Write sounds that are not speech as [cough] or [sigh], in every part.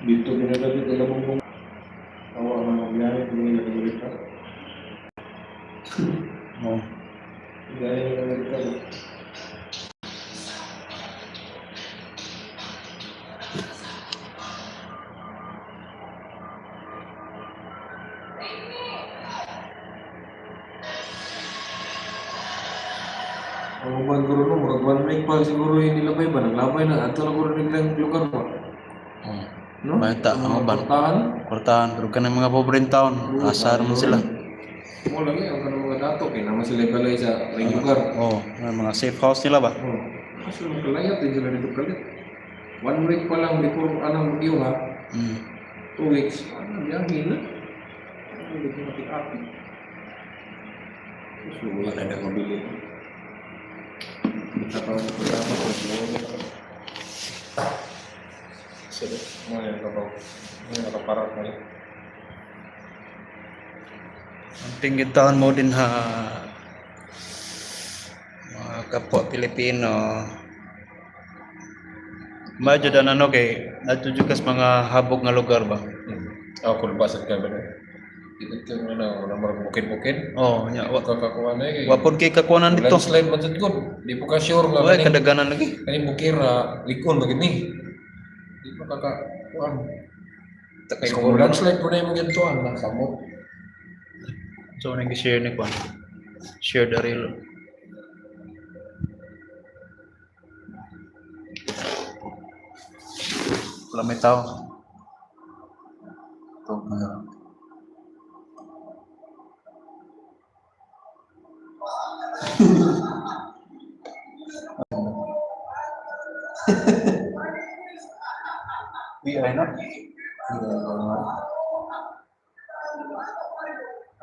Dito ginagabi ko lang Ang uban guru no, murag one week pa siguro yung nilabay ba? Naglabay na, ato na guru nilang lugar ba? Oh. No? Mahita, ang uban. Portahan. Kwartahan, pero ka ng mga pobreng taon, asar mo sila. Mo lagi ang kanang mga dato kay naman sila balay sa may lugar. Oh, mga mga safe house nila ba? Oh. Kaso kalayat din sila dito kalit. One week pa lang before anong bagyo ha. Mm. Two weeks. Ano biyahe na? Ano dito mati-api. Kaso wala na mabili. Tapos sa pagkakot Sige, mga yan kabaw. Mga nakaparat na yun. Ang tingin taon mo din ha mga kapwa Pilipino. Medyo dan ano kay nato jud kas mga habog nga lugar ba. Ako kung basag ka ba na? Ikot ka na na, wala marang bukid-bukid. Oh, nya wa Kakakuha na eh. wapod kay kakuanan dito. Landslide man jud good. Di po ka sure nga Wala kani kadaganan lagi. kani bukira likon bagini. Di pa kakakuan. Takay Kay ko kung landslide po na yung gintuan na samot. So nang share ni kwan. Share the reel. Wala may tao. Ito, mayroon. Di ay na.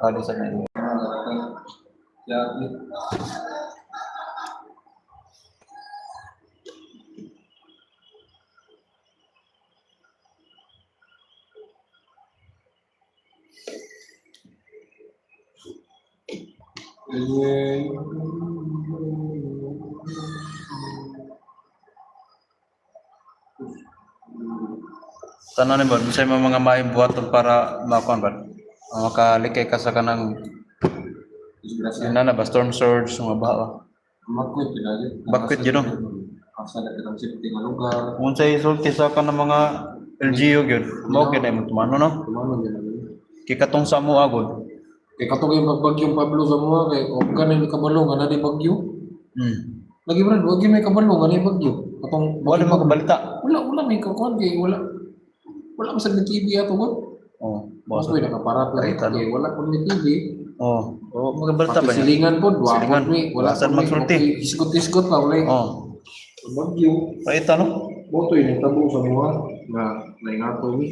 Ada sa media. Ya, Tanan ni ba, sa mga mga maayong buhaton para makuan ba? Makalikay ka sa kanang Disgrasya. yun na ba storm surge mga baha. Makwit pinali. Bakwit yun? Asa na kitang safety nga lugar. Kung sa isulti sa ka ng mga LGU gyud, mao gyud ay tumano no. Kumano din na Kay katong sa mo agod. Kay katong yung magbagyong Pablo sa mga kay kung ka na may kabalo nga na di bagyo. Hmm. Lagi brad, wag yung may kabalo nga na bagyo. Katong Wala bagyo- makabalita. Wala, wala may kakuan kay wala. Wala masag na TV ato ko. Oh, Boss boss. ko nakaparat lang Kahit ano. kay wala kun may TV. Oh, oh makabalita ba? Pati niya? silingan po, duwa Silingan. po mi. Wala Saan po mi. magsulti? Okay, Isgot-isgot pa wala. Oh, Bagyo. paita no. Boto yung tabo sa mga na naingato mi.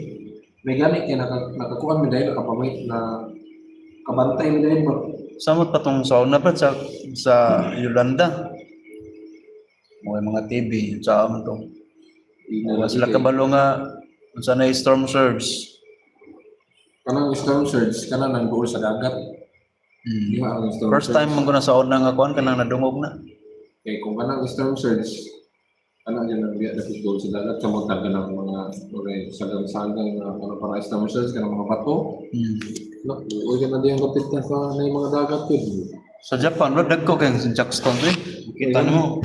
May gani kaya naka, nakakuan mi dahil nakapamay na kabantay mi dahil ba. Samot pa tong sauna pa sa sa Yolanda. Mga mga TV, sa amon to. Wala sila kabalo nga unsa na storm surge. Kanang storm surge, kanang nang buol sa dagat. Hmm. Di ang storm First surge? time man ko na sa una nga kuan kanang nadungog na. Kaya kung kanang storm surge, kanang dyan ang biya na pitball sa dagat, sa mga taga ng mga okay, sagang-sagang na ano para storm surge, kanang mga bato. Hmm. No, uy ka na diyan kapit na sa mga dagat yun. Sa Japan, wala dagko kay sa Jackstone eh. Kita mo.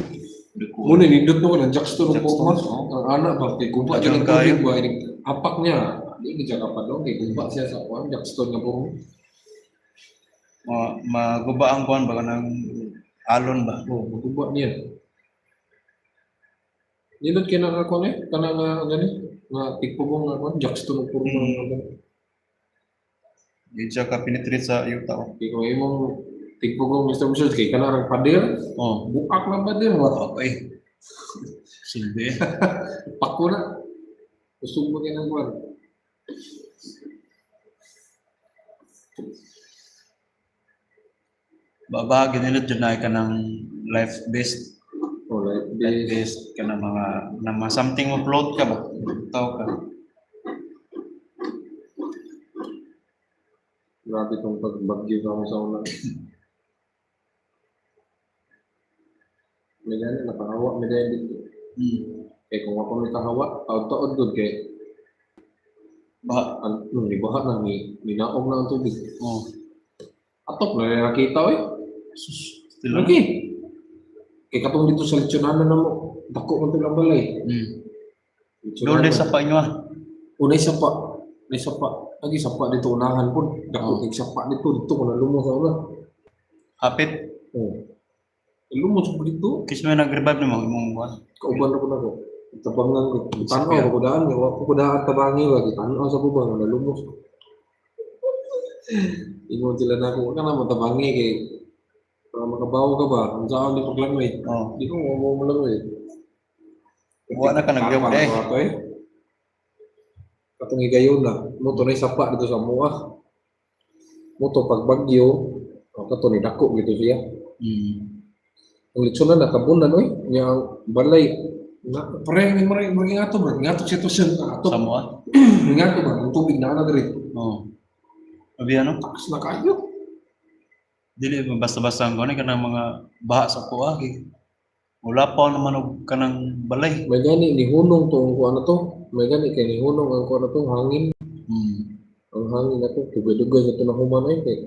Muna, nindot mo ko ng Jackstone ng Pokemon. Ang anak ba, kay kumpa dyan ang kayo. ba, inig apak niya. Hindi ka dyan kapag kay kumpa siya sa Pokemon. Ma maguba ang kuan ba kanang alon ba. Oo, magkumpa niya. Nindot kayo nakakuan eh, kanang nga gani, nga tigpubong nga kuwan, Jackstone ng Pokemon. Hmm. Di siya ka penetrate sa yuta oh. Kaya kung imong tigpugong Mr. Kay pader, Oh, bukak lang pader, what? okay. Silbi. [laughs] Pako na. Gusto mo ng kuwan. Babagi nila dyan na ka ng life based Alright, life this. based ka ng mga na mga something mo float ka ba? Tao ka. Grabe itong pagbagyo ka mo sa una. [laughs] May gani, nakahawa, may gani dito. Hmm. Eh, kung ako may kahawa, taon-taon doon kay Ba? ang hmm, ibaha na ni ninaog na ang tubig. Oh. Atop na nakita eh. Sus. Still Lagi. Kay katong dito sa lechonanan na mo, dako man ang balay. Lechonanan. Doon din sa painyo ah. Unay sa pa. Unay sa pa. Lagi sa pa dito unahan po. Dako Oh. kay sa pa dito dito ko na lumos sa una. Hapit. Oh. Lumos ko dito. Kis mo nag-revive ni mo imong kuan. Kauban ako na ko. Tabangan ko. Tanaw Sakya. ako daan. Wa ko daan tabangi lagi. Tanaw sa bubang na lumos. Ingon sila na ako. Ka na matabangi kay para makabawo ka ba? Ang saan di paglangoy. Oh. Di ko mo mo malangoy. Wa na ka nag-joke eh. Ako eh. Katong igayon na. Muto na sapa dito sa mua. Muto pag bagyo. O kato ni dako gitu siya. Hmm. Litsunan na kabunan oy. Nya balay. Na, pare ni mare mare ngato bro. Ngato sitwasyon na ato. Sa mo ah. [clears throat] Ngato ba ang tubig na ana diri. Oh. Abi ano? Takas na kayo. Dili ba basta-basta ang kuan kanang mga baha sa kay wala pa naman og kanang balay. May gani ni hunong to ang kuan to. May gani kay ni hunong ang kuan to hangin. Hmm. Ang hangin na to tubig-dugay sa tunahuman ay kay.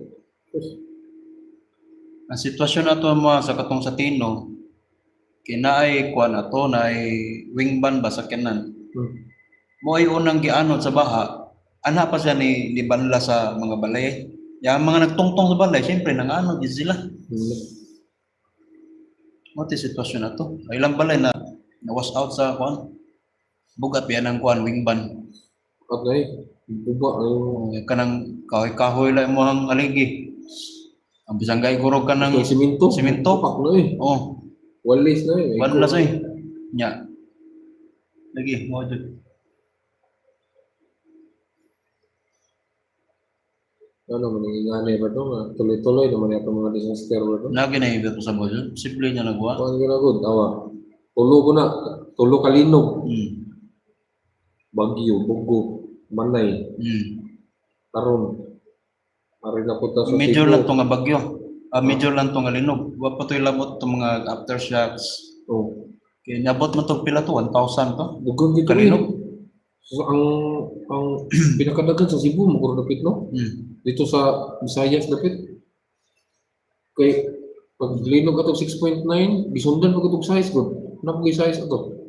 Ang sitwasyon nato mo sa katong sa Tino kay naay kuan ato naay wingban ba sa kanan. Hmm. Mo ay unang gianod sa baha. Ana pa siya ni, ni banla sa mga balay. Yang mga nagtungtong sa balay, syempre nanganod din sila. Hmm. Mo sitwasyon na to. Ay ilang balay na na wash out sa kuan. Bugat biyan ang kuan wingban. At na eh. Buba ang O, kanang kahoy-kahoy lang mo ang aligi. Ang bisang gay gurog ka ng siminto. Siminto. Pak na eh. oh, Walis na eh. wala sa eh. Nya. Lagi mo jud. Ano man yung ingani ba nga? Tuloy-tuloy naman yung mga disaster ba ito? Lagi na ibig ko sa mo jud. Simple niya. Kung ano ginagod? Awa. Tulo ko na. Tulo kalinog. Hmm. Bagyo, bugo, manay, Hmm. taron. Ari na punta sa Medyo lang to nga bagyo. Ah, medyo lang to nga linog. Wa pa to'y labot to mga aftershocks. Oh. Kaya nabot man to pila to 1,000 to. Bugod dito Kalinog? eh. So, ang ang [clears throat] pinakadagan sa Cebu, maguro dapit no? Hmm. Dito sa Visayas dapit. Kay pag linog atong 6.9, gisundan mo katong size ko. Napag size ato.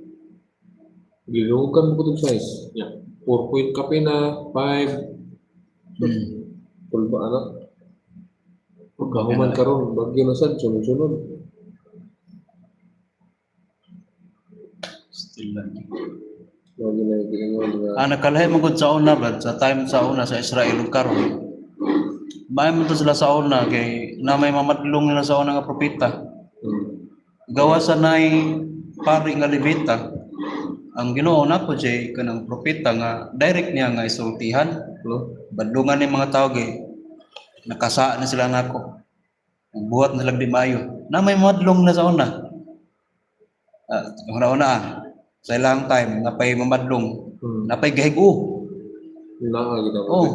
Gilugan mo katong size. Yeah. 4 point kape na, 5, Hmm. Tulba anak. Pagkahuman karon bagyo na sad sunod-sunod. Still lang. Ah, nakalahi mo sa una ba sa time sa una sa Israel ug karon. May mo to sila sa una kay na may mamadlong nila sa una nga propeta. Hmm. Gawa sa nay pari nga levita. Ang Ginoo na po siya kanang propeta nga direct niya nga isultihan. No? Badlungan ni mga tao kay nakasa na sila nako. Ang buhat na lang di maayo. Na may madlong na sa una. Ah, una-una ah. Sa ilang time, napay mamadlong. Hmm. Napay gahigo. Naa ginawa. Oh.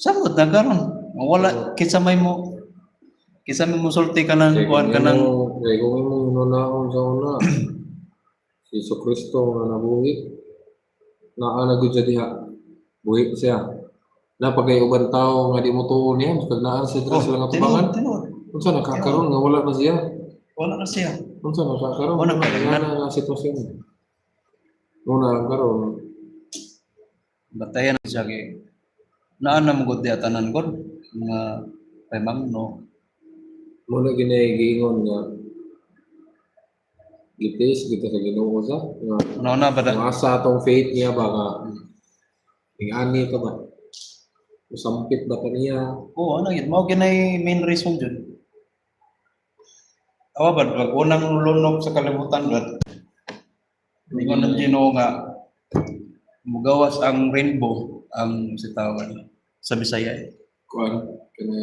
Samot na karon. Wala kinsa may mo kinsa may mo sulti ka ng kuan ka ng Kaya kung hinunahon sa una, [clears throat] Iso Kristo nga nabuhi, naa na gud diha. Buhi siya. Napagay uban tao nga di mo tuon niya, mas naa siya dira sila nga tubangan. Unsa nakakaroon nga wala na siya? Wala na siya. Unsa nakakaroon? Wala Wala na nga sitwasyon. Una lang karon. Batayan na siya kay naan na mo gud diya tanan gud nga kay no. Muna ginagiingon nga itis kita sa Ginoo sa nga Una-una ba da? ang asa atong faith niya ba nga ingani ka ba usampit ba ka niya Oo, ano yun. Mao ginay main reason jud. Awa ba, pag unang lunok sa kalibutan ba, Ingon ng Ginoo nga mugawas ang rainbow ang sitawan sa Bisaya. kuan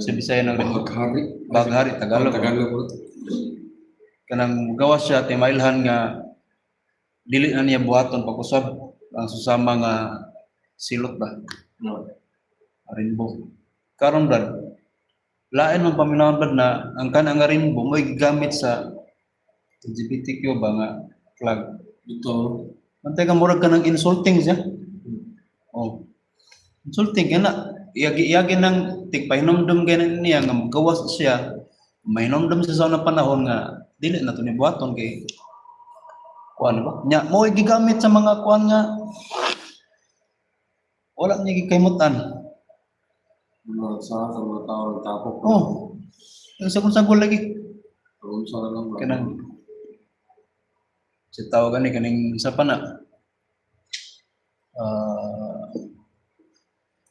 Sa Bisaya rainbow. baghari Baghari Tagalog. Tagalog Kanang mugawas siya timailhan nga dili na niya buhaton pag-usab ang susama nga silot ba no rainbow. Karon brad, lain ang paminawon brad na ang kanang nga rainbow mo gigamit sa LGBTQ ba nga flag. Ito. Mantay ka murag ka ng insulting siya. Oh. Insulting ka na. Iyagi-iyagi ng tigpahinomdom ganyan niya nga magawas siya. Mahinomdom siya sa unang panahon nga dili na to ni buhaton kay kuan ba? Nya mo gigamit sa mga kuan nga wala niya gikaymutan. Mga sa sa mga tao nagtapok. Oh. Sa kung sagol lagi Kung sa lang kanang si tawag ni kaning sa pa na ah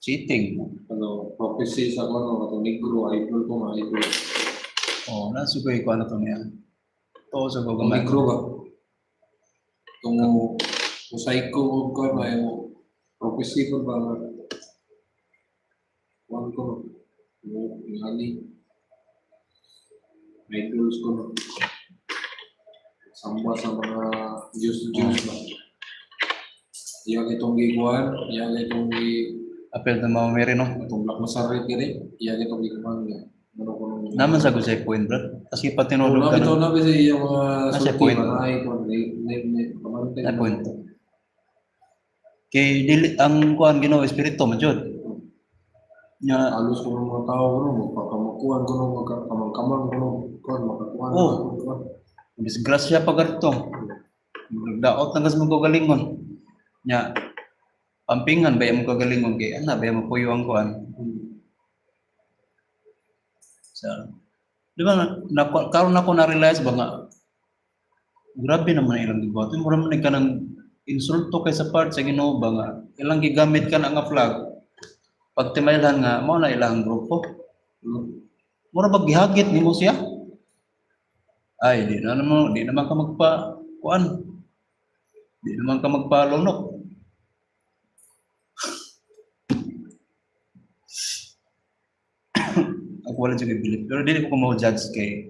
cheating. Ano, prophecy sa ito negro, idol ko mga idol. Oh, nasugoy ko ano to niya. To sa ko Kung gamay. negro ba? Kung kung psycho ko ba yung prophecy ko ba Kuwan ko, yung ngani, idols ko no. Samba sa mga Diyos-Diyos ba? Iyag itong giguan, iyag itong gi Apel na mga meri no. itong black masarit gini, iyag itong giguan Naman sa ko sa point bro. Kasi pati Oh, tinulog ka na. sa iyang mga Nasa sulti, point. Na point. Kay dili ang kuan Ginoo espiritu man jud. Nya Halos ko mga tao ko nung magpapamakuan ko nung magkamang-kamang ko nung kuan makakuan. Oh. disgrasya pa garto. Nagdaot na gas mo galingon. Nya pampingan ba mo kagalingon kay ana ba mo puyo ang kuan. So, di ba, na, na, karon ako na-realize ba nga, grabe naman ilang gibuhat. Mura man ka ng insulto kay sa part sa Ginoo ba nga, ilang gigamit ka na nga flag. Pag timaylan nga, mo na ilang grupo. Mura ba gihagit nimo siya? Ay, di na naman, di naman ka magpa, kuan. Di naman ka magpalunok. ako wala dyan bilib. Pero dili ko mo judge kay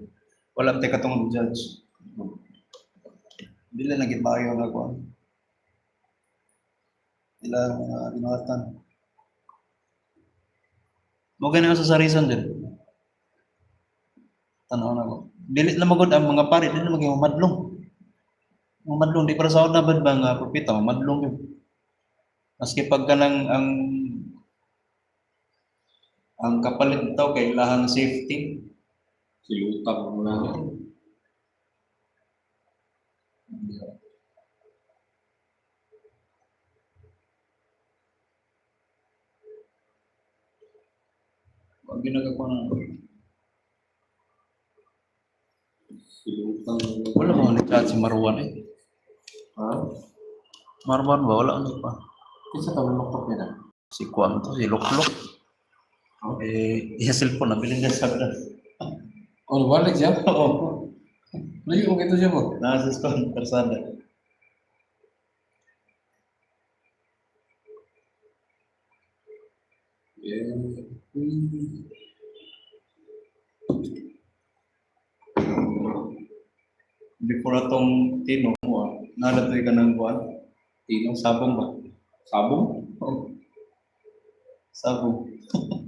wala tay katong judge. Dili na gid maayo nga ko. Ila mga binawatan. Mo gani sa sarisan din. Tanaw na ko. Dili na magod ang mga pare, dili na maging madlong. Madlong di para sa una ba nga propeta, madlong yun. Maski pagka lang ang ang kapalit daw kay ilahang safety. Silutang mo na. Pag ginagawa na, Silutang mo wala mga nagchat si Marwan eh. Ha? Marwan ba? Wala ano pa. Isa ka manoktok niya na. Si Kwan to, si Loklok. Eh, iya cellphone na, niya sa akin. Oh, balik siya? Oo. Layo mo ito siya mo. Nasa Kwan, persada. Before atong tino mo ah, nalatoy ka ng Kwan. Tinong sabong ba? Sabong? Oo. Sabong. [laughs]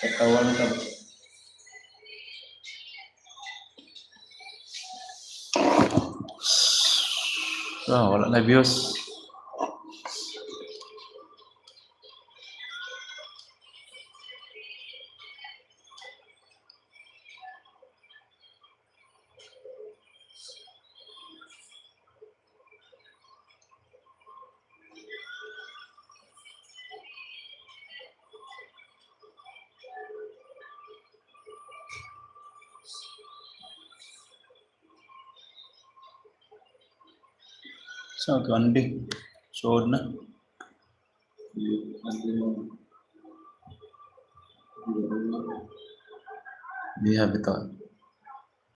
Katawan ka ba? Ah, wala na views. Sa gandi. Sod na. Di habito.